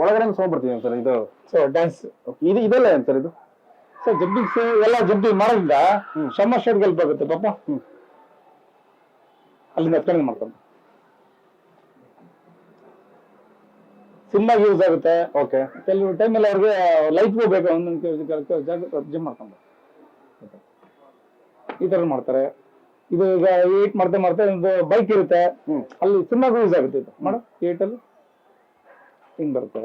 ಒಳಗಡೆ ಸೋಮ ಬರ್ತೀವಿ ಸರ್ ಇದು. ಸೊ ಡ್ಯಾನ್ಸ್ ಇದು ಇದೆಲ್ಲ ಏನ್ ಸರ್ ಇದು? ಸರ್ ಜಂಪಿಂಗ್ಸ್ ಎಲ್ಲ ಜಂಪಿಂಗ್ ಮಾಡೋದ್ರಿಂದ. ಶ್ರಮ ಶೆಡ್ ಹೆಲ್ಪ್ ಆಗುತ್ತೆ ಪಾಪ. ಅಲ್ಲಿಂದ ಹತ್ಕೊಂಡು ಮಾಡ್ಕೊಂಡು. ಸಿನಿಮಾಗೆ ಯೂಸ್ ಆಗುತ್ತೆ. ಓಕೆ ಕೆಲವು ಟೈಮಲ್ಲಿ ಅವ್ರಿಗೆ ಲೈಟ್ ಬೇಕು ಒಂದೊಂದು ಜಾಗ ಜಿಮ್ ಮಾಡ್ಕೊಂಡು. ಈ ತರ ಮಾಡ್ತಾರೆ. ಇದು ಈಗ ಏಟ್ ಮಾಡ್ತಾ ಮಾಡ್ತಾ ಒಂದು ಬೈಕ್ ಇರುತ್ತೆ. ಅಲ್ಲಿ ಸಿನಿಮಾಗೂ ಯೂಸ್ ಆಗುತ್ತೆ ಇದು. ಮಾಡೋ ಏಟ್ ಅಲ್ಲಿ. ಹಿಂಗ್ ಬರುತ್ತೆ.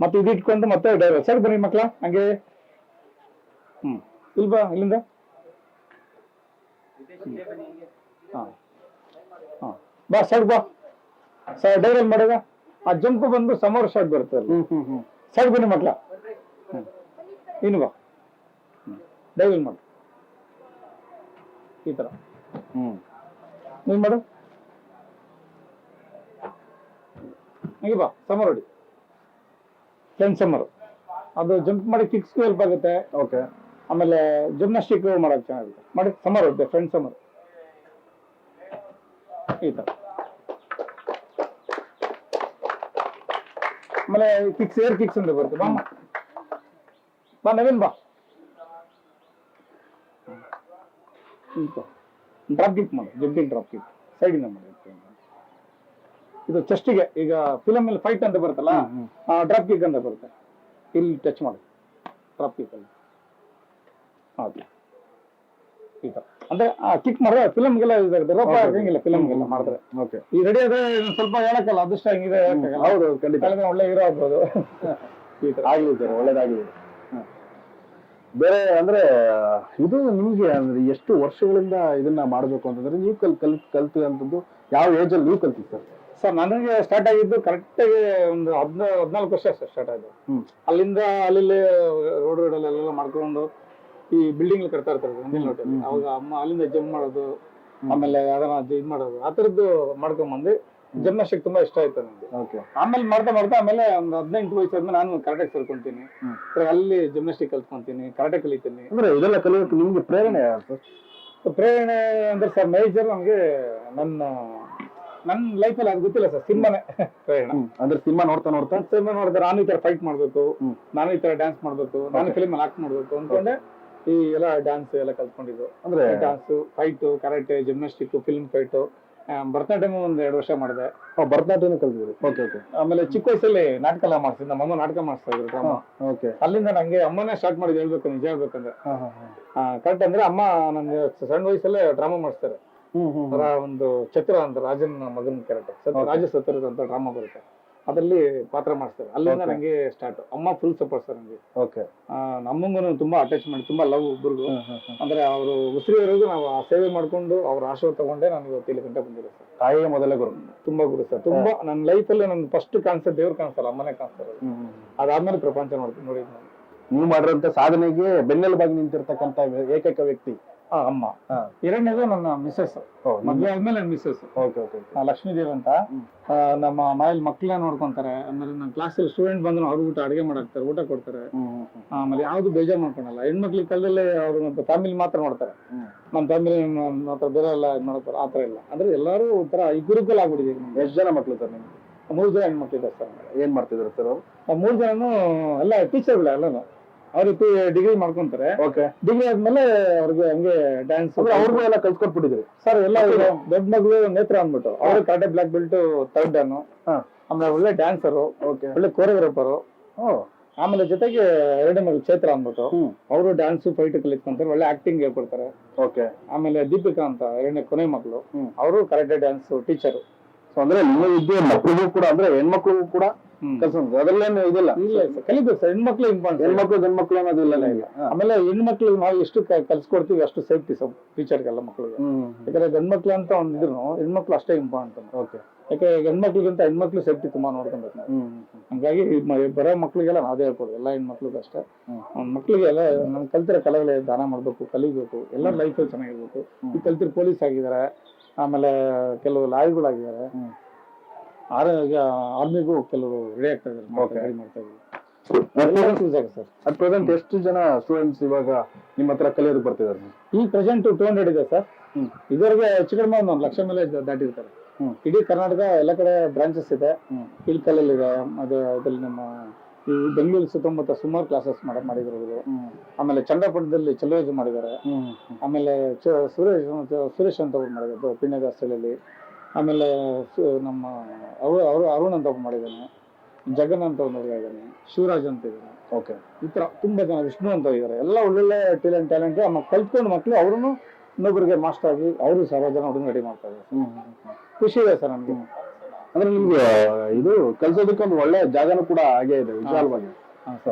ಮತ್ತೆ ಇದು ಇಟ್ಕೊಂಡು ಮತ್ತೆ ಸರ್ ಸೈಡ್ ಬನ್ನಿ ಮಕ್ಳ ಹಂಗೆ. ಹ್ಮ್. ಇಲ್ವಾ ಇಲ್ಲಿಂದ. ಹಾಂ. ಹಾ. ಬಾ ಸೈಡ್ ಬಾ. ಸರ್ ಡೈರಲ್ ಮಾಡಿದ? ಆ ಜಂಪ್ ಬಂದು ಸಮರ್ ಶಾಟ್ ಬರುತ್ತೆ ಹ್ಮ್ ಹ್ಮ್ ಹ್ಮ್. ಸೈಡ್ ಬನ್ನಿ ಮಕ್ಳ. ಹ್ಞೂ ಇನ್ನು ಬಾ. ಡೈವಲ್ ಮಾಡು. ಈ ತರ. ಹ್ಮ್. ನೀನ್ ಮಾಡು. ಹಂಗೆ ಬಾ ಸಮರ್ ಹೊಡಿ. ಫ್ರೆಂಡ್ ಸಮರ್ ಅದು ಜಂಪ್ ಮಾಡಿ ಕಿಕ್ಸ್ಗೂ ಹೆಲ್ಪ್ ಆಗುತ್ತೆ. ಓಕೆ ಆಮೇಲೆ ಜಿಮ್ನಾಸ್ಟಿಕ್ ಮಾಡೋಕೆ ಚೆನ್ನಾಗುತ್ತೆ ಮಾಡಿ ಸಮರ್ ಹೊಡಿದೆ ಫ್ರೆಂಡ್ ಸಮರ್ ಈ ಥರ ಆಮೇಲೆ ಕಿಕ್ಸ್ ಏರ್ ಕಿಕ್ಸ್ ಅಂತ ಬರುತ್ತೆ. ಬಾ ಬಾ ನವೀನ್ ಬಾ. ಡ್ರಾಪ್ ಕಿಕ್ ಮಾಡು ಜಂಪಿಂಗ್ ಡ್ರಾಪ್ ಕಿಕ್ ಸೈಡಿಂದ ಮಾಡಿ ಇದು ಚೆಸ್ಟಿಗೆ ಈಗ ಫಿಲಮ್ ಅಲ್ಲಿ ಫೈಟ್ ಅಂತ ಬರುತ್ತಲ್ಲ ಡ್ರಾಪ್ ಕಿಕ್ ಅಂತ ಬರುತ್ತೆ. ಇಲ್ಲಿ ಟಚ್ ಮಾಡಿ. ಡ್ರಾಪ್ ಕಿಕ್ ಅಲ್ಲಿ. ಹೌದು ಈ ತರ. ಅಂದ್ರೆ ಕಿಕ್ ಮಾಡಿದ್ರೆ ಫಿಲಮ್ಗೆಲ್ಲ ಯೂಸ್ ಆಗುತ್ತೆ. ರೋಪ ಹಾಕಂಗಿಲ್ಲ ಫಿಲಮ್ಗೆಲ್ಲ ಮಾಡಿದ್ರೆ. ಓಕೆ ಈ ರೆಡಿ ಆದ್ರೆ ಸ್ವಲ್ಪ ಹೇಳಕ್ಕಲ್ಲ ಅದೃಷ್ಟ ಹೆಂಗಿದೆ. ಹೌದು ಖಂಡಿತ. ಒಳ್ಳೆ ಹೀರೋ ಆಗ್ಬೋದು. ಈ ತರ. ಆಗ್ಲಿ ಸರ್ ಒಳ್ಳೇದಾಗ್ಲಿ. ಬೇರೆ ಅಂದ್ರೆ ಇದು ನಿಮ್ಗೆ ಅಂದ್ರೆ ಎಷ್ಟು ವರ್ಷಗಳಿಂದ ಇದನ್ನ ಮಾಡ್ಬೇಕು ಅಂತಂದ್ರೆ ನೀವು ಕಲ್ ಕಲ್ ಕಲ್ತಿದಂತದ್ದು ಯಾವ ಏಜ್ ಅಲ್ಲಿ ನೀವು ಕಲ್ತಿ ಸರ್? ಸರ್ ನನಗೆ ಸ್ಟಾರ್ಟ್ ಆಗಿದ್ದು ಕರೆಕ್ಟ್ ಆಗಿ ಒಂದು ಹದಿನಾಲ್ಕು ಹದಿನಾಲ್ಕು ವರ್ಷ ಸ್ಟಾರ್ಟ್ ಆಯ್ತು. ಅಲ್ಲಿಂದ ಅಲ್ಲಿ ರೋಡ್ ರೋಡ್ ಅಲ್ಲೆಲ್ಲ ಮಾಡ್ಕೊಂಡು ಈ ಬಿಲ್ಡಿಂಗ್ ಕಟ್ತಾ ಇರ್ತಾರೆ ಹೋಟೆಲ್ ಅವಾಗ ಅಮ್ಮ ಅಲ್ಲಿಂದ ಜಿಮ್ ಮಾಡೋದು ಆಮೇಲೆ ಅದನ್ನ ಇದು ಮಾಡೋದು ಆ ಥರದ್ದು ಮಾಡ್ಕೊಂಬಂದು ಜಿಮ್ನಾಸ್ಟಿಕ್ ತುಂಬಾ ಇಷ್ಟ ಆಯ್ತು ನನಗೆ ಓಕೆ ಆಮೇಲೆ ಮಾಡ್ತಾ ಮಾಡ್ತಾ ಆಮೇಲೆ ಒಂದು ಹದಿನೆಂಟು ವಯಸ್ಸಾದ್ಮೇಲೆ ನಾನು ಕರಾಟೆ ಸೇರ್ಕೊಂತೀನಿ. ಅಲ್ಲಿ ಜಿಮ್ನಾಸ್ಟಿಕ್ ಕಲ್ತ್ಕೊಂತೀನಿ ಕರಾಟೆ ಕಲಿತೀನಿ. ಅಂದ್ರೆ ಇದೆಲ್ಲ ಕಲಿಯೋಕೆ ನಿಮ್ಗೆ ಪ್ರೇರಣೆ ಪ್ರೇರಣೆ ಅಂದ್ರೆ ಸರ್ ಮೇಜರ್ ನಮಗೆ ನನ್ನ ನನ್ನ ಲೈಫಲ್ಲಿ ಅದು ಗೊತ್ತಿಲ್ಲ ಸರ್. ಸಿನಿಮಾನೇ ಪ್ರೇರಣೆ ಅಂದ್ರೆ ಸಿನಿಮಾ ನೋಡ್ತಾ ನೋಡ್ತಾ? ಸಿನಿಮಾ ನೋಡಿದ್ರೆ ನಾನು ಈ ತರ ಫೈಟ್ ಮಾಡ್ಬೇಕು. ನಾನು ಈ ತರ ಡ್ಯಾನ್ಸ್ ಮಾಡ್ಬೇಕು ನಾನು ಫಿಲ್ಮ್ ಅಲ್ಲಿ ಆಕ್ಟ್ ಮಾಡ್ಬೇಕು ಅನ್ಕೊಂಡೆ ಈ ಎಲ್ಲ ಡ್ಯಾನ್ಸ್ ಎಲ್ಲ ಕಲ್ತ್ಕೊಂಡಿದ್ದು. ಅಂದ್ರೆ dance fight karate gymnastic film fight Bharatanatyam ಒಂದ್ ಎರಡು ವರ್ಷ ಮಾಡಿದೆ. ಭರತನಾಟ್ಯನ ಕಲ್ತಿದ್ರು ಓಕೆ ಓಕೆ ಆಮೇಲೆ ಚಿಕ್ಕ ವಯಸ್ಸಲ್ಲಿ ನಾಟಕ ಎಲ್ಲ ಮಾಡ್ತಿದ್ದೆ ನಮ್ಮ ಅಮ್ಮ ನಾಟಕ ಮಾಡಿಸ್ತಾ ಇದ್ರು ಡ್ರಾಮಾ ಓಕೆ ಅಲ್ಲಿಂದ ನಂಗೆ ಅಮ್ಮನೇ ಸ್ಟಾರ್ಟ್ ಮಾಡಿದ್ ಹೇಳ್ಬೇಕು ನಿಜ ಹೇಳ್ಬೇಕಂದ್ರೆ. ಕರೆಕ್ಟ್ ಅಂದ್ರೆ ಅಮ್ಮ ನಂಗೆ ಸಣ್ಣ ವಯಸ್ಸಲ್ಲೇ ಡ್ರಾಮಾ ಮಾಡಿಸ್ತಾರೆ. ಅದರ ಒಂದು ಚತುರ ಅಂತ ರಾಜನ ಮಗನ ಕ್ಯಾರೆಕ್ಟರ್. ರಾಜ ಸತ್ರದ ಅಂತ ಡ್ರಾಮಾ ಬರುತ್ತೆ. ಅದರಲ್ಲಿ ಪಾತ್ರ ಮಾಡಿಸ್ತಾರೆ. ಅಲ್ಲಿಂದ. ನಂಗೆ ಸ್ಟಾರ್ಟ್ ಅಮ್ಮ ಫುಲ್ ಸಪೋರ್ಟ್ ಸರ್ ನಂಗೆ. ಓಕೆ ನಮ್ಮಂಗೂ ತುಂಬಾ ಅಟ್ಯಾಚ್ ಮಾಡಿ ತುಂಬಾ ಲವ್ ಒಬ್ಬರಿಗೂ ಅಂದ್ರೆ ಅವರು ಉಸಿರಿವರೆಗೂ ನಾವು ಆ ಸೇವೆ ಮಾಡ್ಕೊಂಡು ಅವ್ರ ಆಶೀರ್ವಾದ ತಗೊಂಡೆ ನಾನು ಇವತ್ತು ಇಲ್ಲಿ ಗಂಟೆ ಬಂದಿರೋ ಸರ್ ತಾಯಿಯ ಮೊದಲ ಗುರು. ತುಂಬಾ ಗುರು ಸರ್ ತುಂಬಾ ನನ್ನ ಲೈಫ್ ಅಲ್ಲೇ ನನ್ ಫಸ್ಟ್ ಕಾಣಿಸೋ ದೇವ್ರು ಕಾಣಿಸ್ತಾರೆ ಅಮ್ಮನೇ ಕಾಣಿಸ್ತಾರೆ. ಅದಾದ್ಮೇಲೆ ಪ್ರಪಂಚ ನೋಡಿ ನೋಡಿದ್ ನೀವು ಮಾಡಿರೋಂಥ ಸಾಧನೆಗೆ ಬೆನ್ನೆಲುಬಾಗಿ ನಿಂತಿರ್ತಕ್ಕಂಥ ಏಕೈಕ ವ್ಯಕ್ತಿ ಆ, ಅಮ್ಮ. ಎರಡನೇದು ನನ್ನ ಮಿಸ್ಸಸ್ ಮದ್ವೆ ಆದ್ಮೇಲೆ ನನ್ನ missus okay okay Lakshmi Dev ಅಂತ. ಆ, ನಮ್ಮ ಮನೇಲಿ ಮಕ್ಕಳನ್ನ ನೋಡ್ಕೊಂತಾರೆ. ಆಮೇಲೆ ನನ್ನ ಕ್ಲಾಸಲ್ಲಿ ಸ್ಟೂಡೆಂಟ್ ಬಂದ್ರು ಅವ್ರು ಊಟ ಅಡುಗೆ ಮಾಡಾಕ್ತಾರೆ ಊಟ ಕೊಡ್ತಾರೆ. ಆಮೇಲೆ ಯಾವ್ದು ಬೇಜಾರ್ ಮಾಡ್ಕೊಳಲ್ಲ. ಹೆಣ್ಮಕ್ಳಿಗೆ ಕಾಲದಲ್ಲಿ ಅವ್ರು ಫ್ಯಾಮಿಲಿ ಮಾತ್ರ ನೋಡ್ತಾರೆ. ನಮ್ಮ ಫ್ಯಾಮಿಲಿ ಮಾತ್ರ ಬೇರೆ ಎಲ್ಲ ಇದ್ ಮಾಡ್ತಾರೆ ಆತರ ಇಲ್ಲ. ಅಂದ್ರೆ ಎಲ್ಲರೂ ಒಂಥರ ಗುರುಕುಲ್ ಆಗ್ಬಿಟ್ಟಿದೆ ನಮ್ಗೆ. ಎಷ್ಟು ಜನ ಮಕ್ಳು ಸರ್ ನಿಮ್ಗೆ? ಮೂರು ಜನ ಹೆಣ್ಮಕ್ಳಿದ್ದಾರೆ ಸರ್. ಏನ್ ಮಾಡ್ತಿದ್ರು ಸರ್ ಅವರು? ಆ ಮೂರು ಜನನು ಎಲ್ಲ ಟೀಚರ್ಗಳು ಎಲ್ಲಾನು ಅವ್ರಿಗೆ ಡಿಗ್ರಿ ಮಾಡ್ಕೊಂತಾರೆ. ಓಕೆ ಡಿಗ್ರಿ ಆದ್ಮೇಲೆ ಅವ್ರಿಗೆ ಹಂಗೆ ಡ್ಯಾನ್ಸ್ ಅಂದ್ರೆ ಅವ್ರಿಗೂ ಎಲ್ಲ ಕಲ್ಸ್ಕೊಟ್ಬಿಟ್ಟಿದ್ರಿ? ಸರ್ ಎಲ್ಲ ದೊಡ್ಡ ಮಗಳು ನೇತ್ರ ಅಂದ್ಬಿಟ್ಟು. ಅವರು karate black belt third dan ಹಾ. ಆಮೇಲೆ ಒಳ್ಳೆ ಡ್ಯಾನ್ಸರು ಓಕೆ ಒಳ್ಳೆ ಕೋರಿಯೋಗ್ರಾಫರು ಆಮೇಲೆ ಜೊತೆಗೆ ಎರಡನೇ ಮಗಳು ಚೈತ್ರ ಅಂದ್ಬಿಟ್ಟು. ಅವರು ಡ್ಯಾನ್ಸ್ ಫೈಟ್ ಕಲಿತ್ಕೊಂತಾರೆ ಒಳ್ಳೆ ಆಕ್ಟಿಂಗ್ ಹೇಳ್ಕೊಡ್ತಾರೆ ಓಕೆ ಆಮೇಲೆ ದೀಪಿಕಾ ಅಂತ ಎರಡನೇ ಕೊನೆ ಮಗಳು. ಅವರು ಕರಾಟೆ ಡ್ಯಾನ್ಸ್ ಟೀಚರು ಸೊ ಅಂದ್ರೆ ನಿಮ್ಮ ವಿದ್ಯೆ ಮಕ್ಕಳಿಗೂ ಕೂಡ ಅಂದ್ರೆ ಹೆಣ್ಮಕ್ಳಿಗೂ ಕೂಡ ಕಲ್ಸೋದು ಅದರಲ್ಲೇನು ಇದಿಲ್ಲ. ಇಲ್ಲ ಸರ್ ಕಲಿಬೇಕು ಸರ್. ಹೆಣ್ಮಕ್ಳು ಇಂಪಾರ್ಟೆಂಟ್ ಹೆಣ್ಮಕ್ಳು ಗಂಡ್ಮಕ್ಳು ಅನ್ನೋದು ಇಲ್ಲ ಇಲ್ಲ. ಆಮೇಲೆ ಹೆಣ್ಮಕ್ಳು ನಾವು ಎಷ್ಟು ಕಲ್ಸ್ಕೊಡ್ತೀವಿ ಅಷ್ಟು ಸೇಫ್ಟಿ ಸರ್ ಟೀಚರ್ಗೆಲ್ಲ ಮಕ್ಳಿಗೆ. ಯಾಕಂದ್ರೆ ಗಂಡ್ಮಕ್ಳು ಅಂತ ಒಂದಿದ್ರು ಹೆಣ್ಮಕ್ಳು ಅಷ್ಟೇ ಇಂಪಾರ್ಟೆಂಟ್ ಓಕೆ ಯಾಕೆ ಹೆಣ್ಮಕ್ಳಿಗಿಂತ ಹೆಣ್ಮಕ್ಳು ಸೇಫ್ಟಿ ತುಂಬಾ ನೋಡ್ಕೊಬೇಕು ನಾವು. ಹಂಗಾಗಿ ಬರೋ ಮಕ್ಳಿಗೆಲ್ಲ ನಾವೇ ಹೇಳ್ಕೊಡು ಎಲ್ಲ ಹೆಣ್ಮಕ್ಳಿಗೂ ಅಷ್ಟೇ. ಮಕ್ಳಿಗೆ ಎಲ್ಲ ನನ್ ಕಲ್ತಿರೋ ಕಲೆಗಳೇ ದಾನ ಮಾಡ್ಬೇಕು ಕಲಿಬೇಕು. ಎಲ್ಲ ಲೈಫಲ್ಲಿ ಚೆನ್ನಾಗಿರ್ಬೇಕು. ಈ ಕಲ್ತಿರೋ ಪೊಲೀಸ್ ಆಗಿದ್ದಾರೆ. ಆಮೇಲೆ ಕೆಲವು ಲಾಯರ್ಗಳಾಗಿದ್ದಾರೆ. ಆರೋಗ್ಯ ಆರ್ಮಿಗೂ ಕೆಲವರು ರೆಡಿ ಆಗ್ತಾ ಇದ್ದಾರೆ Okay. ಮಾಡ್ತಾ ಇದ್ದಾರೆ ಯೂಸ್ ಆಗುತ್ತೆ ಸರ್. ಅಟ್ ಪ್ರೆಸೆಂಟ್ ಎಷ್ಟು ಜನ ಸ್ಟೂಡೆಂಟ್ಸ್ ಇವಾಗ ನಿಮ್ಮ ಹತ್ರ ಕಲಿಯೋದಕ್ಕೆ ಬರ್ತಿದ್ದಾರೆ ಈ ಪ್ರೆಸೆಂಟ್ ಟೂ ಹಂಡ್ರೆಡ್ ಇದೆ ಸರ್. ಹ್ಮ್. ಇದುವರೆಗೆ ಹೆಚ್ಚು ಕಡಿಮೆ ಒಂದು ಲಕ್ಷ ಮೇಲೆ ದಾಟಿರ್ತಾರೆ. ಹ್ಮ್. ಇಡೀ ಕರ್ನಾಟಕ ಎಲ್ಲ ಕಡೆ ಬ್ರಾಂಚಸ್ ಇದೆ. ಹ್ಮ್. ಕಲಲ್ಲಿ ಇದೆ ಅದು ಅದ್ರಲ್ಲಿ ನಮ್ಮ ಈ ಬೆಂಗಳೂರು ಸುತ್ತಮುತ್ತ ಸುಮಾರು ಕ್ಲಾಸಸ್ ಮಾಡ ಮಾಡಿದ್ರು ಅವರು ಹ್ಮ್. ಆಮೇಲೆ ಇದು ಚಲೋಜ್ ಮಾಡಿದ್ದಾರೆ ಆಮೇಲೆ ಚ- ಸುರೇಶ್ ಅಂತ- ಸುರೇಶ್ ಅಂತ ಒಬ್ರು ಮಾಡಿದ್ರು ಪಿಣ್ಯದಾಸಲ್ಲಿ ಆಮೇಲೆ ಸು- ನಮ್ಮ ಅವರು ಅವರು ಅರುಣ್ ಅಂತ ಒಬ್ಬ ಮಾಡಿದ್ದಾನೆ. ಜಗನ್ ಅಂತ ಒಂದು ಹುಡುಗ ಇದ್ದಾನೆ. ಶಿವರಾಜ್ ಅಂತ ಇದ್ದಾನೆ. ಓಕೆ. ಈ ಥರ ತುಂಬ ಜನ ವಿಷ್ಣು ಅಂತ ಇದ್ದಾರೆ. ಎಲ್ಲ ಒಳ್ಳೊಳ್ಳೆ ಟ್ಯಾಲೆಂಟ್ ಟ್ಯಾಲೆಂಟ್ ಕಲ್ತ್ಕೊಂಡು ಮಕ್ಕಳು ಅವರು ಇನ್ನೊಬ್ಬರಿಗೆ ಮಾಸ್ಟರ್ ಆಗಿ ಅವರು ಸಾವಿರ ಜನ ಹುಡುಗ ರೆಡಿ ಮಾಡ್ತಾ ಇದ್ದಾರೆ. ಖುಷಿ ಇದೆ ಸರ್ ನಮಗೆ. ಅಂದ್ರೆ ನಿಮ್ಗೆ ಇದು ಕಲ್ಸೋದಕ್ಕೆ ಒಂದು ಒಳ್ಳೆ ಜಾಗನೂ ಕೂಡ ಹಾಗೆ ಇದೆ ವಿಶಾಲವಾಗಿ. ಸೊ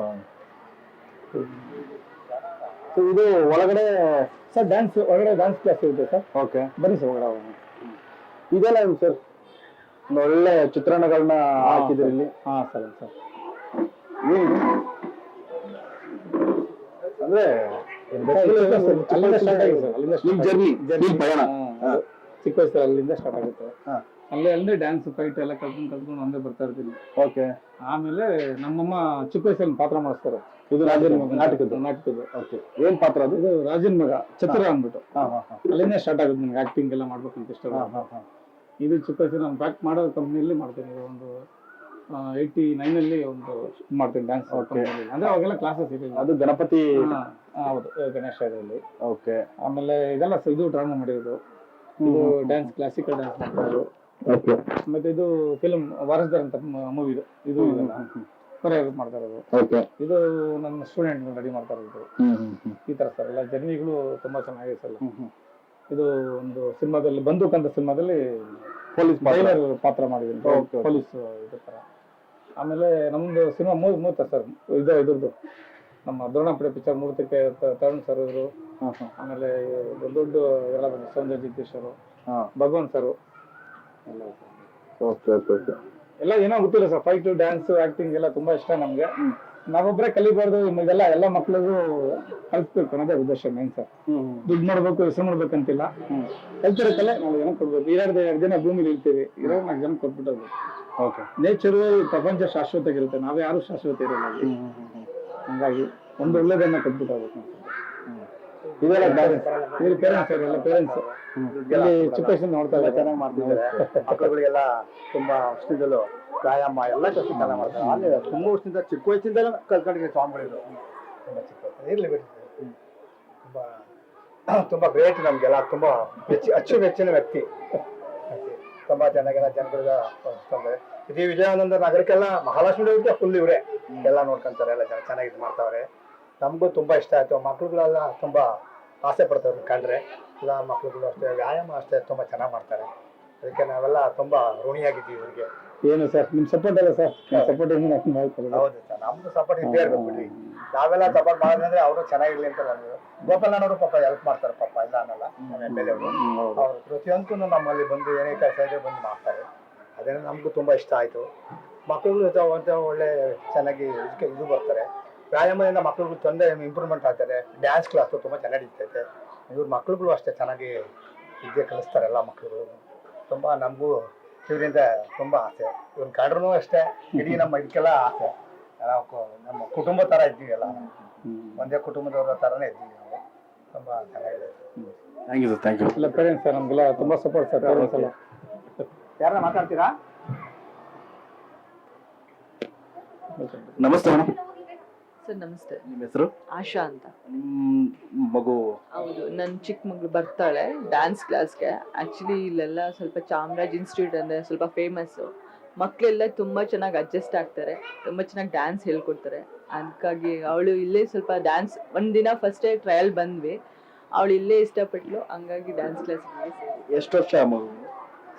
ಇದು ಒಳಗಡೆ ಸರ್ ಡ್ಯಾನ್ಸ್ ಒಳಗಡೆ ಡ್ಯಾನ್ಸ್ ಕ್ಲಾಸ್ ಇರುತ್ತೆ ಸರ್. ಓಕೆ ಬನ್ನಿ ಸರ್ ಒಳಗಡೆ ಹೋಗೋಣ. ಏನು ಸರ್? ಒಂದು ಒಳ್ಳೆ ಚಿತ್ರಣಗಳನ್ನ ಹಾಕಿದ್ರಿ ಇಲ್ಲಿ. ಹಾ ಸರ್ ಸರ್. ಅಂದ್ರೆ ಅಲ್ಲಿಂದ ಸ್ಟಾರ್ಟ್ ಆಗಿದೆ ಸರ್. ಅಲ್ಲಿಂದ ನಿಮ್ ಜರ್ನಿ ನಿಮ್ ಪಯಣ. ಹಾ, ಚಿಕ್ಕ ವಯಸ್ಸಲ್ಲಿ ಅಲ್ಲಿಂದ ಸ್ಟಾರ್ಟ್ ಆಗುತ್ತೆ. ಹಾ. ಅಲ್ಲೇ ಅಲ್ಲೇ ಡ್ಯಾನ್ಸ್ ಫೈಟ್ ಎಲ್ಲ ಕಲ್ತ್ಕೊಂಡು ಕಲ್ತ್ಕೊಂಡು ಒಂದೇ ಬರ್ತಾ ಇರ್ತೀನಿ. ಓಕೆ. ಆಮೇಲೆ ನಮ್ಮಮ್ಮ ಚಿಕ್ಕ ವಯಸ್ಸಲ್ಲಿ ಪಾತ್ರ ಮಾಡಿಸ್ತಾರೆ. ಇದು ರಾಜನ್ ಮಗ ನಾಟಕದ್ದು? ನಾಟಕದ್ದು. ಓಕೆ. ಏನ್ ಪಾತ್ರ ಅದು? ಇದು ರಾಜನ್ ಮಗ ಚತುರ ಅಂದ್ಬಿಟ್ಟು. ಹಾ ಹಾ ಹಾ. ಅಲ್ಲಿಂದ ಸ್ಟಾರ್ಟ್ ಆಗುತ್ತೆ ನನಗೆ ಆಕ್ಟಿಂಗ್ ಎಲ್ಲ ಮಾಡ್ಬೇಕಂತ ಇಷ್ಟ ಹಾ ಹಾ ಹಾ. ಇದು ಚಿಕ್ಕ ವಯಸ್ಸಲ್ಲಿ ನಾನು ಪ್ಯಾಕ್ ಮಾಡೋ ಕಂಪ್ನಿಯಲ್ಲಿ ಮಾಡ್ತೀನಿ. ಇದು ಒಂದು ಏಯ್ಟಿ ನೈನಲ್ಲಿ ಒಂದು ಮಾಡ್ತೀನಿ ಡ್ಯಾನ್ಸ್. ಅಂದ್ರೆ ಅವಾಗೆಲ್ಲ ಕ್ಲಾಸಸ್ ಇದೆ ಅದು ಗಣಪತಿ ಹೌದು. ಗಣೇಶ ಇದರಲ್ಲಿ ಓಕೆ ಆಮೇಲೆ ಇದೆಲ್ಲ ಇದು ಡ್ರಾಮಾ ಮಾಡಿರೋದು. ಇದು ಡ್ಯಾನ್ಸ್ ಕ್ಲಾಸಿಕಲ್ ಡ್ಯಾನ್ಸ್ ಮಾಡ್ತಾರೆ ಓಕೆ ಮತ್ತೆ ಇದು ಫಿಲ್ಮ್ ವಾರಸ್ದಾರ್ ಅಂತ ಮೂವಿ ಇದು. ಇದು ಕೊರಿಯೋಗ್ರಾಫ್ ಮಾಡ್ತಾ ಇರೋದು ಓಕೆ ಇದು ನನ್ನ ಸ್ಟೂಡೆಂಟ್ ರೆಡಿ ಮಾಡ್ತಾ ಇರೋದು. ಈ ತರ ಸರ್ ಎಲ್ಲ ಜರ್ನಿಗಳು ತುಂಬಾ ಚೆನ್ನಾಗಿದೆ ಸರ್ ಇದು ಒಂದು ಸಿನಿಮಾದಲ್ಲಿ ಬಂದೂಕ್ ಅಂತ ಸಿನಿಮಾದಲ್ಲಿ ಪೊಲೀಸ್ ಪಾತ್ರ. ಜೈಲರ್ ಪಾತ್ರ ಮಾಡಿದ್ರು. ಪೊಲೀಸ್ ಇದ್ರ ತರ. ಆಮೇಲೆ ನಮ್ದು ಸಿನಿಮಾ ಮೂರ್ ಮೂರ್ತ ಸರ್. ಇದು ಇದ್ರದ್ದು. ನಮ್ಮ ದ್ರೋಣಪಡೆ ಪಿಕ್ಚರ್ ಮೂರ್ತಕ್ಕೆ ತರುಣ್ ಸರ್ ಇದ್ರು. ಆಮೇಲೆ ದೊಡ್ಡ ದೊಡ್ಡ ಎಲ್ಲ ಬಂದ್ರು ಸಂಜಯ್ ಜಗದೀಶ್ ಅವರು ಹಾ. Bhagwant sir. Okay okay okay. ಎಲ್ಲ ಏನೋ ಗೊತ್ತಿಲ್ಲ ಸರ್. ಫೈಟ್ ಡ್ಯಾನ್ಸ್ ಆಕ್ಟಿಂಗ್ ಎಲ್ಲ ತುಂಬಾ ಇಷ್ಟ ನಮ್ಗೆ. ನಾವೊಬ್ಬರೇ ಕಲಿಬಾರ್ದು ಇದೆಲ್ಲ ಎಲ್ಲ ಮಕ್ಳಿಗೂ ಕಲಿಸ್ಬೇಕು ಅನ್ನೋದೇ ಉದ್ದೇಶ ಮೇನ್ ಸರ್ ದುಡ್ಡು ಮಾಡ್ಬೇಕು ಹೆಸರು ಮಾಡ್ಬೇಕಂತಿಲ್ಲ ಕಲ್ತಿರೋ ಕಲೆ ನಾವು ಜನ ಕೊಡ್ಬೇಕು ಎರಡು ಎರಡು ದಿನ ಭೂಮಿಲಿ ಇರ್ತೀವಿ. ಇರೋ ನಾಲ್ಕು ಜನ ಕೊಟ್ಬಿಟ್ಟೋದು. ಓಕೆ ನೇಚರ್ ಪ್ರಪಂಚ ಶಾಶ್ವತವಾಗಿರುತ್ತೆ. ನಾವು ಯಾರು ಶಾಶ್ವತ ಇರಲ್ಲ ಹಂಗಾಗಿ ಒಂದು ಒಳ್ಳೇದನ್ನ ಕೊಟ್ಬಿಟ್ಟೋಗ್ಬೇಕು ಇದೆಲ್ಲ ಇವ್ರ ಪೇರೆಂಟ್ಸ್ ಎಲ್ಲ ಪೇರೆಂಟ್ಸ್ ಇಲ್ಲಿ ಚಿಕ್ಕ ವಯಸ್ಸಿಂದ ನೋಡ್ತಾ ಇದ್ದಾರೆ. ಚೆನ್ನಾಗಿ ಮಾಡ್ತಿದ್ದಾರೆ. ಮಕ್ಕಳುಗಳಿಗೆಲ್ಲ ತುಂಬಾ ವರ್ಷದಿಂದಲೂ ವ್ಯಾಯಾಮ ಎಲ್ಲ ಕೆಲಸ ಮಾಡ್ತಾರೆ. ಅಲ್ಲಿ ತುಂಬ ವರ್ಷದಿಂದ, ಚಿಕ್ಕ ವಯಸ್ಸಿಂದಲೂ ಕಲ್ಕಂಡಿಗೆ ಸ್ವಾಮಿಗಳಿದ್ರು. ತುಂಬ ಚಿಕ್ಕ ವಯಸ್ಸು. ಇರಲಿ ತುಂಬ, ತುಂಬಾ ಗ್ರೇಟ್ ನಮಗೆಲ್ಲ. ತುಂಬ ಹೆಚ್ಚು ಅಚ್ಚುಮೆಚ್ಚಿನ ವ್ಯಕ್ತಿ. ತುಂಬ ಚೆನ್ನಾಗೆಲ್ಲ ಜನಗಳಿಗ ಇಡೀ ವಿಜಯಾನಂದ ನಗರಕ್ಕೆಲ್ಲ ಮಹಾಲಕ್ಷ್ಮಿ ದೇವರಿಗೆ ಫುಲ್ ಇವರೇ. ಎಲ್ಲ ನೋಡ್ಕೊಂತಾರೆ, ಎಲ್ಲ ಜನ ಚೆನ್ನಾಗಿ ಇದು ಮಾಡ್ತಾವ್ರೆ. ನಮಗೂ ತುಂಬ ಇಷ್ಟ ಆಯ್ತು. ಮಕ್ಳುಗಳೆಲ್ಲ ತುಂಬ ಆಸೆ ಪಡ್ತಾವ್ರೆ ಕಂಡ್ರೆ. ಎಲ್ಲ ಮಕ್ಳುಗಳು ಅಷ್ಟೇ, ವ್ಯಾಯಾಮ ಅಷ್ಟೇ ತುಂಬ ಚೆನ್ನಾಗಿ ಮಾಡ್ತಾರೆ. ಅದಕ್ಕೆ ನಾವೆಲ್ಲ ತುಂಬಾ ಋಣಿಯಾಗಿದ್ದೀವಿ ಇವರಿಗೆ. ಏನು ಸರ್? ನಿಮ್ ಸಪೋರ್ಟ್ ಅಲ್ಲ ಸರ್? ಸಪೋರ್ಟ್ ಹೌದು. ಸರ್. ನಮ್ದು ಸಪೋರ್ಟ್ ಇದ್ದೇ ಇರ್ಬೇಕು ಬಿಡ್ರಿ. ನಾವೆಲ್ಲ ಸಪೋರ್ಟ್ ಮಾಡಿದ್ರೆ ಅವರು ಚೆನ್ನಾಗಿರ್ಲಿ ಅಂತ ನಾನು ಗೋಪಾಲನವರು ಪಾಪ ಹೆಲ್ಪ್ ಮಾಡ್ತಾರೆ ಪಾಪ. ಇಲ್ಲ ಅನ್ನಲ್ಲ. ನಮ್ಮ ಎಂ ಎಲ್ ಅವರು ಅವ್ರು ಪ್ರತಿಯೊಂದಕ್ಕೂ ನಮ್ಮಲ್ಲಿ ಬಂದು ಏನೇ ಕೆಲಸ ಇದ್ರೆ ಬಂದು ಮಾಡ್ತಾರೆ. ಅದೇ ನಮಗೂ ತುಂಬಾ ಇಷ್ಟ ಆಯ್ತು. ಮಕ್ಕಳು ಅಂತ ಒಳ್ಳೆ ಚೆನ್ನಾಗಿ ಇದಕ್ಕೆ ಇದು ಬರ್ತಾರೆ. ವ್ಯಾಯಾಮದಿಂದ ಮಕ್ಕಳಿಗೂ ತೊಂದರೆ ಇಂಪ್ರೂವ್ಮೆಂಟ್ ಆಗ್ತಾರೆ ಡ್ಯಾನ್ಸ್ ಕ್ಲಾಸು ತುಂಬಾ ಚೆನ್ನಾಗಿ ಇರ್ತೈತೆ ಇವ್ರ ಮಕ್ಳುಗಳು ಅಷ್ಟೇ ಚೆನ್ನಾಗಿ ವಿದ್ಯೆ ಕಲಿಸ್ತಾರೆ ಎಲ್ಲ ಮಕ್ಕಳು ತುಂಬಾ ನಮಗೂ ಇವರಿಂದ ತುಂಬಾ ಆಸೆ. ಇವ್ರನ್ನ ಕಂಡ್ರು ಅಷ್ಟೇ ಇಡೀ ನಮ್ಮ ಇದಕ್ಕೆಲ್ಲ ಆಸೆ. ನಾವು ನಮ್ಮ ಕುಟುಂಬ ಇದ್ದೀವಿ ಇದ್ದೀವಲ್ಲ. ಒಂದೇ ಕುಟುಂಬದವರ ಥರನೇ ಇದ್ದೀವಿ ನಾವು. ತುಂಬಾ ಚೆನ್ನಾಗಿದೆ. Thank you sir thank you ಇಲ್ಲ ಪೇರೆಂಟ್ಸ್ ಸರ್ ನಮಗೆಲ್ಲ ತುಂಬಾ ಸಪೋರ್ಟ್ ಸರ್ ಪೇರೆಂಟ್ಸ್ ಎಲ್ಲ. ಯಾರನ್ನ ಮಾತಾಡ್ತೀರಾ? ನಮಸ್ತೆ ಮೇಡಮ್ ಸರ್ ನಮಸ್ತೆ. ನಿಮ್ಮ ಹೆಸರು? ಆಶಾ ಅಂತ. ನಿಮ್ಮ ಮಗು? ಹೌದು ನನ್ನ ಚಿಕ್ಕ ಮಗಳು ಬರ್ತಾಳೆ ಡ್ಯಾನ್ಸ್ ಕ್ಲಾಸ್ಗೆ ಆ್ಯಕ್ಚುಲಿ ಇಲ್ಲೆಲ್ಲ ಸ್ವಲ್ಪ ಚಾಮರಾಜ್ ಇನ್ಸ್ಟಿಟ್ಯೂಟ್ ಅಂದರೆ ಸ್ವಲ್ಪ ಫೇಮಸ್ಸು ಮಕ್ಕಳೆಲ್ಲ ತುಂಬ ಚೆನ್ನಾಗಿ ಅಡ್ಜಸ್ಟ್ ಆಗ್ತಾರೆ ತುಂಬ ಚೆನ್ನಾಗಿ ಡ್ಯಾನ್ಸ್ ಹೇಳ್ಕೊಡ್ತಾರೆ. ಅದಕ್ಕಾಗಿ ಅವಳು ಇಲ್ಲೇ ಸ್ವಲ್ಪ ಡ್ಯಾನ್ಸ್ ಒಂದಿನ ಫಸ್ಟೇ ಟ್ರಯಲ್ ಬಂದ್ವಿ. ಅವಳು ಇಲ್ಲೇ ಇಷ್ಟಪಟ್ಲು ಹಂಗಾಗಿ ಡ್ಯಾನ್ಸ್ ಕ್ಲಾಸ್ ಎಷ್ಟು ವರ್ಷ ಮಗು?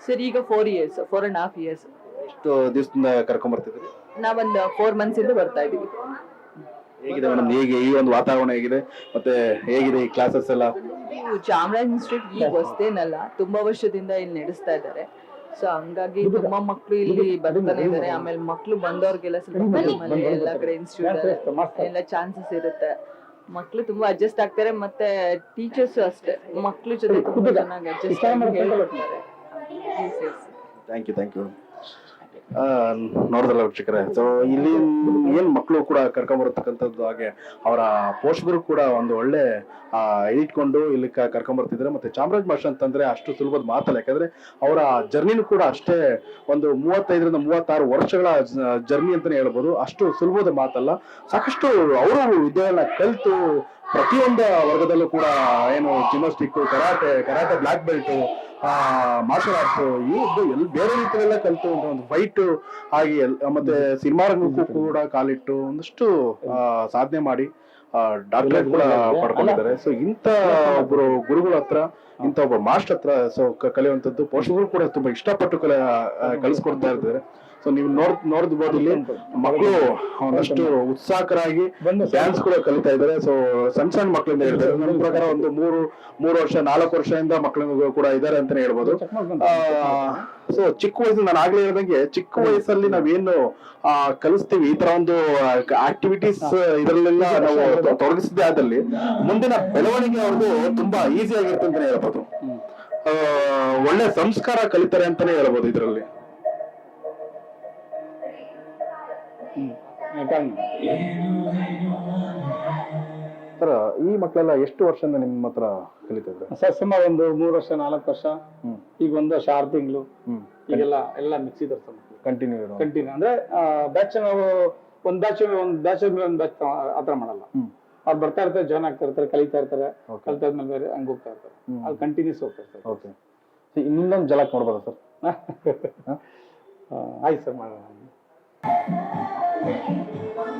ಸರ್ ಈಗ four years four and half years ಎಷ್ಟು ದಿವಸದಿಂದ ಕರ್ಕೊಂಡ್ ಬರ್ತಿದ್ರಿ ನಾವೊಂದು ಫೋರ್ ಮಂತ್ಸಿಂದ ಬರ್ತಾ ಇದ್ದೀವಿ ಹೇಗಿದೆ ಮೇಡಮ್ ಹೇಗೆ ಈ ಒಂದು ವಾತಾವರಣ ಹೇಗಿದೆ? ಮತ್ತೆ ಹೇಗಿದೆ ಈ ಕ್ಲಾಸಸ್ ಎಲ್ಲ? ಇದು ಚಾಮರಾಜ್ ಇನ್ಸ್ಟಿಟ್ಯೂಟ್ ಈಗ ಹೊಸದೇನಲ್ಲ ತುಂಬಾ ವರ್ಷದಿಂದ ಇಲ್ಲಿ ನಡೆಸ್ತಾ ಇದ್ದಾರೆ. ಸೊ ಹಂಗಾಗಿ ತುಂಬಾ ಮಕ್ಕಳು ಇಲ್ಲಿ ಬರ್ತಾನೆ ಇದಾರೆ ಆಮೇಲೆ ಮಕ್ಕಳು ಬಂದವ್ರಿಗೆಲ್ಲ ಸ್ವಲ್ಪ ನಮ್ಮಲ್ಲಿ ಎಲ್ಲ ಕಡೆ. ಇನ್ಸ್ಟಿಟ್ಯೂಟ್ ಎಲ್ಲ ಚಾನ್ಸಸ್ ಇರುತ್ತೆ. ಮಕ್ಕಳು ತುಂಬಾ ಅಡ್ಜಸ್ಟ್ ಆಗ್ತಾರೆ ಮತ್ತೆ ಟೀಚರ್ಸ್ ಅಷ್ಟೇ. ಮಕ್ಳು ಜೊತೆ ತುಂಬಾ ಚೆನ್ನಾಗಿ ಅಡ್ಜಸ್ಟ್ ಆಗಿ ಹೇಳ್ಕೊಡ್ತಾರೆ. ಥ್ಯಾಂಕ್ ಯು ಥ್ಯಾಂಕ್ ಯು ನೋಡಿದ್ರಲ್ಲ ವೀಕ್ಷಕರೇ? ಸೊ ಇಲ್ಲಿ ಏನ್ ಮಕ್ಕಳು ಕೂಡ ಕರ್ಕೊಂಬರತಕ್ಕಂಥದ್ದು ಹಾಗೆ, ಅವರ ಪೋಷಕರು ಕೂಡ ಒಂದು ಒಳ್ಳೆ ಇಟ್ಕೊಂಡು ಇಲ್ಲಿ ಕರ್ಕೊಂಬರ್ತಿದ್ರೆ ಮತ್ತೆ ಚಾಮರಾಜ್ ಮಾಷ್ ಅಂತಂದ್ರೆ ಅಷ್ಟು ಸುಲಭದ ಮಾತಲ್ಲ, ಯಾಕಂದ್ರೆ ಅವರ ಜರ್ನಿನೂ ಕೂಡ ಅಷ್ಟೇ ಒಂದು ಮೂವತ್ತೈದರಿಂದ ಮೂವತ್ತಾರು ವರ್ಷಗಳ ಜರ್ನಿ ಅಂತಾನೆ ಹೇಳ್ಬೋದು. ಅಷ್ಟು ಸುಲಭದ ಮಾತಲ್ಲ. ಸಾಕಷ್ಟು ಅವರು ವಿದ್ಯೆಯನ್ನ ಕಲಿತು ಪ್ರತಿಯೊಂದು ವರ್ಗದಲ್ಲೂ ಕೂಡ ಏನು gymnastic karate karate black belt martial arts ಇದು ಎಲ್ ಬೇರೆ ರೀತಿಯೆಲ್ಲ ಕಲಿತು ಒಂದು ಒಂದು ಫೈಟ್ ಆಗಿ ಎಲ್- ಮತ್ತೆ ಸಿನಿಮಾ ರಂಗಕ್ಕೂ ಕೂಡ ಕಾಲಿಟ್ಟು ಒಂದಷ್ಟು ಆ, ಸಾಧನೆ ಮಾಡಿ ಡಾಕ್ಟರೇಟ್ ಕೂಡ ಪಡ್ಕೊಂಡಿದ್ದಾರೆ. ಸೊ ಇಂಥ ಒಬ್ರು ಗುರುಗಳ ಹತ್ರ ಇಂಥ ಒಬ್ಬ ಮಾಸ್ಟರ್ ಹತ್ರ ಸೊ ಕಲಿಯುವಂತದ್ದು ಪೋಷಕರು ಕೂಡ ತುಂಬಾ ಇಷ್ಟಪಟ್ಟು ಕಲ ಆ, ಕಲಿಸ್ಕೊಡ್ತಾ ಇದ್ದಾರೆ. ಸೊ ನೀವು ನೋಡ್ ಇಲ್ಲಿ ಮಕ್ಕಳು ಒಂದಷ್ಟು ಉತ್ಸಾಹಕರಾಗಿ ಡ್ಯಾನ್ಸ್ ಕೂಡ ಕಲಿತಾ ಇದ್ದಾರೆ. ಸೊ ಸಣ್ಣ ಸಣ್ಣ ಮಕ್ಕಳಿಂದ ಹೇಳ್ತಾರೆ ನನ್ನ ಪ್ರಕಾರ ಒಂದು ಮೂರು ಮೂರು ವರ್ಷ ನಾಲ್ಕು ವರ್ಷದಿಂದ ಮಕ್ಕಳು ಕೂಡ ಇದ್ದಾರೆ ಅಂತಾನೆ ಹೇಳ್ಬೋದು. ಸೊ ಚಿಕ್ಕ ವಯಸ್ಸು ನಾನು ಆಗ್ಲೇ ಹೇಳ್ದಂಗೆ ಚಿಕ್ಕ ವಯಸ್ಸಲ್ಲಿ ನಾವೇನು ಕಲಿಸ್ತೀವಿ. ಈ ತರ ಒಂದು ಆಕ್ಟಿವಿಟೀಸ್ ಇದರಲ್ಲೆಲ್ಲ ನಾವು ತೊಡಗಿಸಿದ್ದೆ ಆದಲ್ಲಿ ಮುಂದಿನ ಬೆಳವಣಿಗೆ ಅವ್ರದ್ದು ತುಂಬಾ ಈಸಿ ಆಗಿರುತ್ತೆ ಅಂತಾನೆ ಹೇಳ್ಬೋದು. ಒಳ್ಳೆ ಸಂಸ್ಕಾರ ಕಲಿತಾರೆ ಅಂತಾನೆ ಹೇಳ್ಬೋದು ಇದರಲ್ಲಿ. ಸರ್ ಈ ಮಕ್ಕಳೆಲ್ಲ ಎಷ್ಟು ವರ್ಷದಿಂದ ನಿಮ್ಮ ಹತ್ರ ಕಲಿತಿದ್ರು ಸರ್ ಸುಮಾರು ಒಂದು ಮೂರು ವರ್ಷ ನಾಲ್ಕು ವರ್ಷ. ಈಗ ಒಂದು ವರ್ಷ ಆರು ತಿಂಗಳು. ಈಗೆಲ್ಲ ಎಲ್ಲ ಮಿಕ್ಸ್ ಇದಾರೆ ಸರ್ ಕಂಟಿನ್ಯೂ ಕಂಟಿನ್ಯೂ ಅಂದ್ರೆ ಬ್ಯಾಚ್ ನಾವು ಒಂದ್ ಬ್ಯಾಚ್ ಒಂದ್ ಬ್ಯಾಚ್ ಮೇಲೆ ಒಂದ್ ಬ್ಯಾಚ್ ಆತರ ಮಾಡಲ್ಲ. ಅವ್ರು ಬರ್ತಾ ಇರ್ತಾರೆ ಜಾಯ್ನ್ ಆಗ್ತಾ ಇರ್ತಾರೆ ಕಲಿತಾ ಇರ್ತಾರೆ. ಕಲಿತಾದ್ಮೇಲೆ ಬೇರೆ ಹಂಗ್ ಹೋಗ್ತಾ ಇರ್ತಾರೆ. ಅದು ಕಂಟಿನ್ಯೂಸ್ ಹೋಗ್ತಾರೆ ಸರ್ ಓಕೆ ಇನ್ನೊಂದು ಜಲಕ್ ನೋಡ್ಬೋದಾ ಸರ್? ಆಯ್ತು ಸರ್ ಮಾಡೋಣ. Thank you.